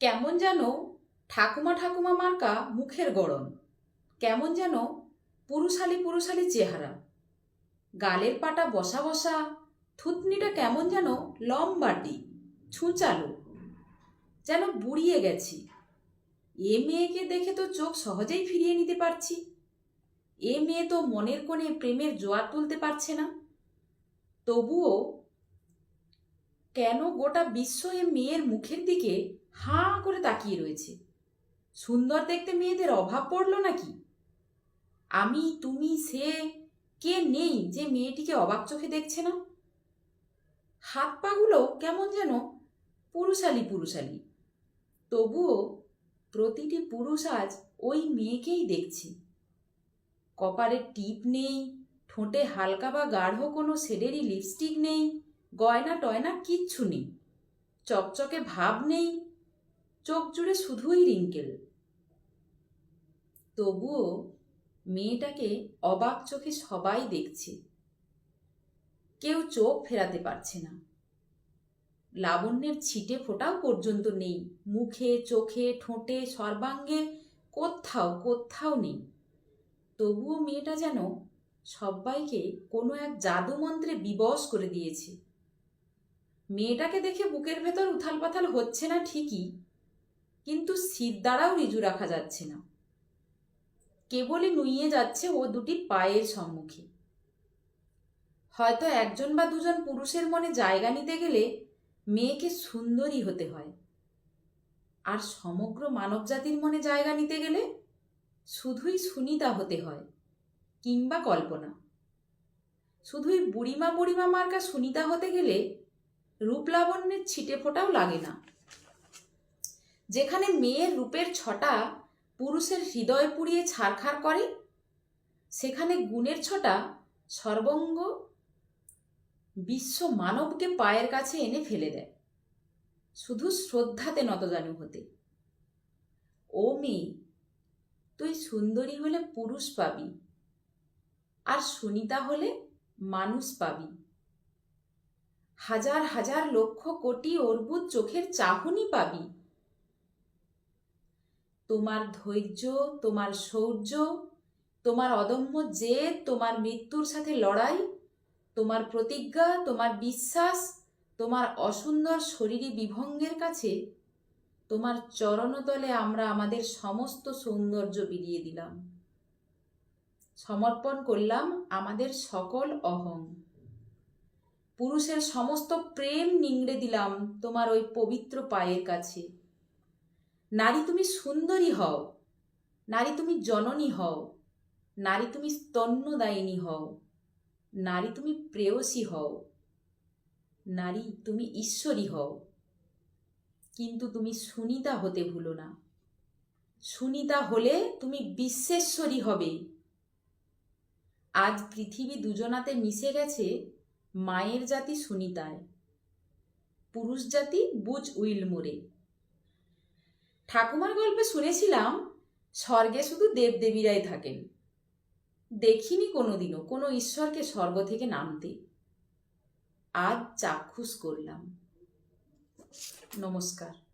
কেমন যেন ঠাকুমা ঠাকুমা মার্কা মুখের গড়ন। কেমন যেন পুরুষালি পুরুষালি চেহারা। গালের পাটা বসা বসা, থুতনিটা কেমন যেন লম্বাটি ছুঁচালো। যেন বুড়িয়ে গেছি। এ মেয়েকে দেখে তো চোখ সহজেই ফিরিয়ে নিতে পারছি। এ মেয়ে তো মনের কোণে প্রেমের জোয়ার তুলতে পারছে না। তবুও কেন গোটা বিশ্ব এ মেয়ের মুখের দিকে হাঁ করে তাকিয়ে রয়েছে। সুন্দর দেখতে মেয়েদের অভাব পড়ল নাকি? আমি, তুমি, সে, কে নেই যে মেয়েটিকে অবাক চোখে দেখছে না? হাত পাগুলো কেমন যেন পুরুষালি পুরুষালি। তবুও প্রতিটি পুরুষ আজ ওই মেয়েকেই দেখছি। কপারে টিপ নেই, ঠোঁটে হালকা বা গাঢ় কোনো শেডেরই লিপস্টিক নেই গয়না টয়না কিচ্ছু নেই। চকচকে ভাব নেই চোখ জুড়ে শুধুই রিঙ্কেল। তবুও মেয়েটাকে অবাক চোখে সবাই দেখছে। কেউ চোখ ফেরাতে পারছে না। লাবণ্যের ছিটে ফোটাও পর্যন্ত নেই। মুখে, চোখে, ঠোঁটে, সর্বাঙ্গে কোথাও কোথাও নেই। তবুও মেয়েটা যেন সবাইকে কোনো এক জাদুমন্ত্রে বিবশ করে দিয়েছে। মেয়েটাকে দেখে বুকের ভেতর উথাল পাথাল হচ্ছে না ঠিকই। কিন্তু শীত দ্বারাও রিজু রাখা যাচ্ছে না। কেবলই নুইয়ে যাচ্ছে ও দুটি পায়ের সম্মুখে। হয়তো একজন বা দুজন পুরুষের মনে জায়গা নিতে গেলে মেয়েকে সুন্দরী হতে হয়। আর সমগ্র মানবজাতির মনে জায়গা নিতে গেলে শুধুই সুনিতা হতে হয়, কিংবা কল্পনা। শুধুই বুড়িমা বুড়িমা মার্কা সুনিতা হতে গেলে রূপলাবণ্যের ছিটে ফোটাও লাগে না। যেখানে মেয়ের রূপের ছটা পুরুষের হৃদয় পুড়িয়ে ছারখার করে, সেখানে গুণের ছটা সর্বঙ্গ বিশ্ব মানবকে পায়ের কাছে এনে ফেলে দেয়। শুধু শ্রদ্ধাতে নতজানু হতে। ও মেয়ে, তুই সুন্দরী হলে পুরুষ পাবি আর সুনিতা হলে মানুষ পাবি। হাজার হাজার লক্ষ কোটি অর্বুদ চোখের চাহনি পাবি তোমার ধৈর্য, তোমার শৌর্য, তোমার অদম্য জেদ, তোমার মৃত্যুর সাথে লড়াই, তোমার প্রতিজ্ঞা, তোমার বিশ্বাস, তোমার অসুন্দর শরীরী বিভঙ্গের কাছে তোমার চরণতলে আমরা আমাদের সমস্ত সৌন্দর্য বিলিয়ে দিলাম। সমর্পণ করলাম আমাদের সকল অহং। পুরুষের সমস্ত প্রেম নিংড়ে দিলাম তোমার ওই পবিত্র পায়ের কাছে। নারী তুমি সুন্দরী হও। নারী তুমি জননী হও। নারী তুমি স্তন্যদায়িনী হও। নারী তুমি প্রেয়সী হও। নারী তুমি ঈশ্বরী হও। কিন্তু তুমি সুনিতা হতে ভুলো না। সুনিতা হলে তুমি বিশ্বেশ্বরী হবে। আজ পৃথিবী দুজনাতে মিশে গেছে মায়ের জাতি সুনিতায়। পুরুষ জাতি বুজ উইলমোরে ঠাকুমার গল্পে শুনেছিলাম, স্বর্গে শুধু দেবদেবীরাই থাকেন। দেখিনি কোনোদিনও, কোনো ঈশ্বরকে স্বর্গ থেকে নামতে। আজ চাক্ষুষ করলাম। নমস্কার।